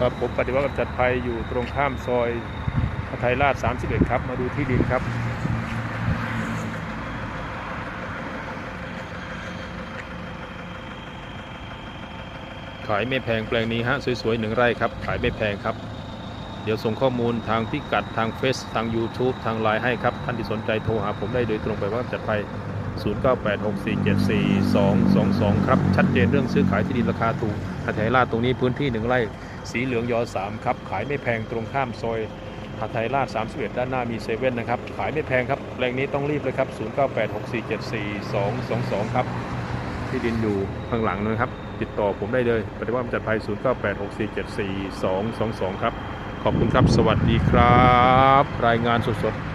ครับผมปฏิวัติกำจัดภัยอยู่ตรงข้ามซอยพไทยราช 31 ครับ มาดูที่ดินครับขายไม่แพงแปลงนี้ฮะสวยๆหนึ่งไร่ครับขายไม่แพงครับ เดี๋ยวส่งข้อมูลทางพิกัดทางเฟซทาง YouTube ทางไลน์ให้ครับ ท่านที่สนใจโทรหาผมได้โดยตรงไปว่าจัดไป 0986474222 ครับ ชัดเจนเรื่องซื้อขายที่ดินราคาถูกหาดไทยราชตรงนี้พื้นที่หนึ่งไร่ สีเหลืองยอ3ครับขายไม่แพงตรงข้ามซอยหาไทยราช31 ด้านหน้ามีเซเว่นนะครับ ขายไม่แพงครับแปลงนี้ต้องรีบเลยครับ 0986474222 ครับ ที่ดินอยู่ข้างหลังนะครับ ติดต่อผมได้เลย ปฏิวัติจัดภัย 0986474222 ครับ ขอบคุณครับ สวัสดีครับ รายงานสดๆ